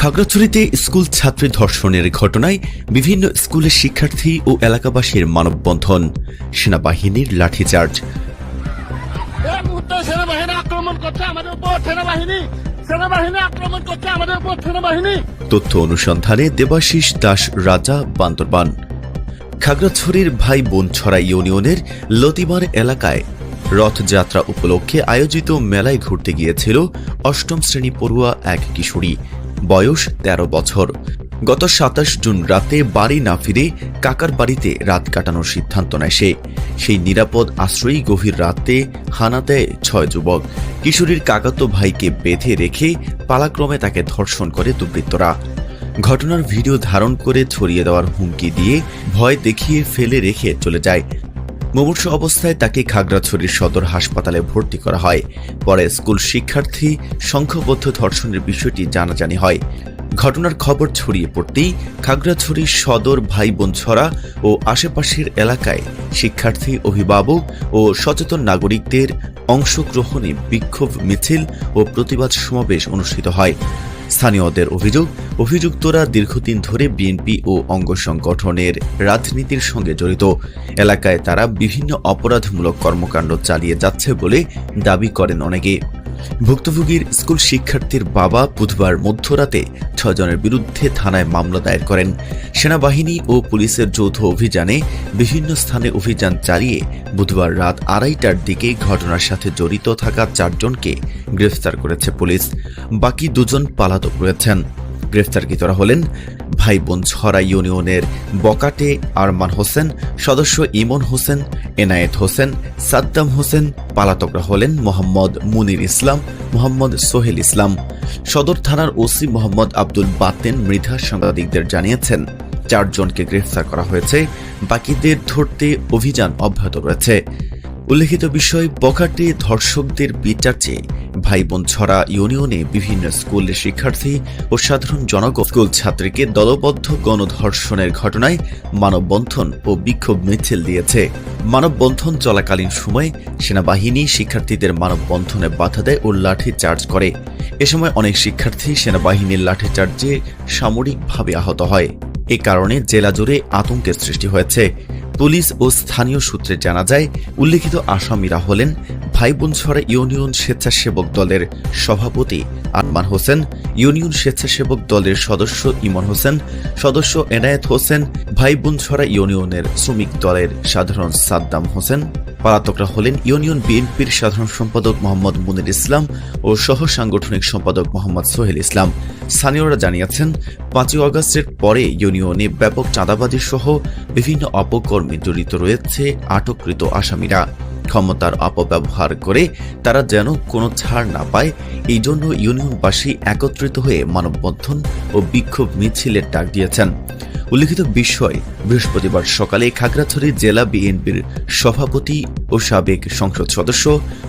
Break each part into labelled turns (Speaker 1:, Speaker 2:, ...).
Speaker 1: খাগড়াছড়িতে school ছাত্রী ধর্ষণের ঘটনায় বিভিন্ন স্কুলের শিক্ষার্থী ও এলাকাবাসীর মানববন্ধন সেনাবাহিনীর লাঠিচার্জ। তথ্য অনুসন্ধানে দেবাশিস দাস রাজা বান্দরবান। খাগড়াছড়ির ভাই বোন ছড়া ইউনিয়নের লতিমার এলাকায় রথযাত্রা উপলক্ষে আয়োজিত মেলায় ঘুরতে গিয়েছিল অষ্টম শ্রেণি পড়ুয়া এক কিশোরী। বয়স ১৩ বছর। গত সাতাশ জুন রাতে বাড়ি না ফিরে কাকার বাড়িতে রাত কাটানোর সিদ্ধান্ত নেয় সে। সেই নিরাপদ আশ্রয়ী গভীর রাতে হানা দেয় ছয় যুবক। কিশোরীর কাকাতো ভাইকে বেঁধে রেখে পালাক্রমে তাকে ধর্ষণ করে দুর্বৃত্তরা। ঘটনার ভিডিও ধারণ করে ছড়িয়ে দেওয়ার হুমকি দিয়ে ভয় দেখিয়ে ফেলে রেখে চলে যায়। মুমূর্ষ অবস্থায় তাকে খাগড়াছড়ির সদর হাসপাতালে ভর্তি করা হয়। পরে স্কুল শিক্ষার্থী, সংঘবদ্ধ ধর্ষণের বিষয়টি জানাজানি হয়। ঘটনার খবর ছড়িয়ে পড়তেই খাগড়াছড়ির সদর ভাই বোন ছড়া ও আশেপাশের এলাকায় শিক্ষার্থী, অভিভাবক ও সচেতন নাগরিকদের অংশগ্রহণে বিক্ষোভ মিছিল ও প্রতিবাদ সমাবেশ অনুষ্ঠিত হয়। স্থানীয়দের অভিযোগ, অভিযুক্তরা দীর্ঘদিন ধরে বিএনপি ও অঙ্গ সংগঠনের রাজনীতির সঙ্গে জড়িত। এলাকায় তারা বিভিন্ন অপরাধমূলক কর্মকাণ্ড চালিয়ে যাচ্ছে বলে দাবি করেন অনেকে। ভুক্তভোগীর স্কুল শিক্ষার্থীর বাবা বুধবার মধ্যরাতে ছজনের বিরুদ্ধে থানায় মামলা দায়ের করেন। সেনাবাহিনী ও পুলিশের যৌথ অভিযানে বিভিন্ন স্থানে অভিযান চালিয়ে বুধবার রাত আড়াইটার দিকে ঘটনার সাথে জড়িত থাকা চারজনকে গ্রেফতার করেছে পুলিশ। বাকি দুজন পালাতক রয়েছেন। গ্রেফতারকৃতরা হলেন ভাই বোন ছড়া ইউনিয়নের বকাটে আরমান হোসেন, সদস্য ইমন হোসেন, এনায়েত হোসেন, সাদ্দাম হোসেন, পালাতকরা হলেন মোহাম্মদ মুনির ইসলাম, মোহাম্মদ সোহেল ইসলাম। সদর থানার ওসি মোহাম্মদ আব্দুল বাতেন মৃধা সাংবাদিকদের জানিয়েছেন, চারজনকে গ্রেফতার করা হয়েছে, বাকিদের ধরতে অভিযান অব্যাহত রয়েছে। উল্লেখিত বিষয়, বখাটে ধর্ষকদের বিচার চেয়ে ভাই বোন ছড়া ইউনিয়নে বিভিন্ন স্কুলের শিক্ষার্থী ও সাধারণ জনগণ স্কুল ছাত্রীকে দলবদ্ধ গণধর্ষণের ঘটনায় মানববন্ধন ও বিক্ষোভ মিছিল দিয়েছে। মানববন্ধন চলাকালীন সময়ে সেনাবাহিনী শিক্ষার্থীদের মানববন্ধনে বাধা দেয় ও লাঠি চার্জ করে। এ সময় অনেক শিক্ষার্থী সেনাবাহিনীর লাঠিচার্জে সামরিকভাবে আহত হয়। এ কারণে জেলা জুড়ে আতঙ্কের সৃষ্টি হয়েছে। পুলিশ ও স্থানীয় সূত্রে জানা যায় উল্লেখিত আসামিরা হলেন ভাই ইউনিয়ন স্বেচ্ছাসেবক দলের সভাপতি আনমান হোসেন, ইউনিয়ন স্বেচ্ছাসেবক দলের সদস্য ইমন হোসেন, সদস্য এনায়েত হোসেন ভাই ইউনিয়নের শ্রমিক দলের সাধারণ সাদ্দাম হোসেন। পালাতকরা হলেন ইউনিয়ন বিএনপির সাধারণ সম্পাদক মোহাম্মদ মুনির ইসলাম ও সহ সাংগঠনিক সম্পাদক মোহাম্মদ সোহেল ইসলাম। স্থানীয়রা জানিয়েছেন, পাঁচই অগস্টের পরে ইউনিয়নে ব্যাপক চাঁদাবাজি সহ বিভিন্ন অপকর্মে জড়িত রয়েছে আটককৃত আসামিরা। ক্ষমতার অপব্যবহার করে তারা যেন কোনো ছাড় না পায়, এই জন্য ইউনিয়নবাসী একত্রিত হয়ে মানববন্ধন ও বিক্ষোভ মিছিলের ডাক দিয়েছেন। উল্লেখিত বিষয়, বৃহস্পতিবার সকালে খাগড়াছড়ি জেলা বিএনপির সভাপতি ও সাবেক সংসদ সদস্য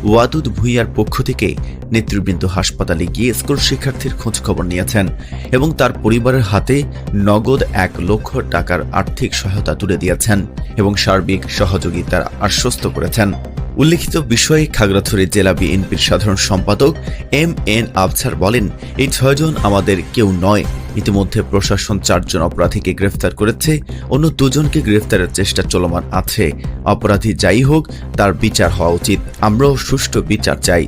Speaker 1: ওয়াদুদ ভুইয়ার পক্ষ থেকে নেতৃবৃন্দ হাসপাতালে গিয়ে স্কুল শিক্ষার্থীর খোঁজ খবর নিয়েছেন এবং তার পরিবারের হাতে নগদ এক লক্ষ টাকার আর্থিক সহায়তা তুলে দিয়েছেন এবং সার্বিক সহযোগিতার আশ্বস্ত করেছেন। উল্লেখিত বিষয়ে খাগড়াছড়ি জেলা বিএনপির সাধারণ সম্পাদক এম এন আফসার বলেন, এই ছয়জন আমাদের কেউ নয়। ইতিমধ্যে প্রশাসন চারজন অপরাধীকে গ্রেফতার করেছে। অন্য দুজনকে গ্রেফতারের চেষ্টা চলমান আছে। অপরাধী যাই হোক, তার বিচার হওয়া উচিত। আমরাও সুষ্ঠু বিচার চাই।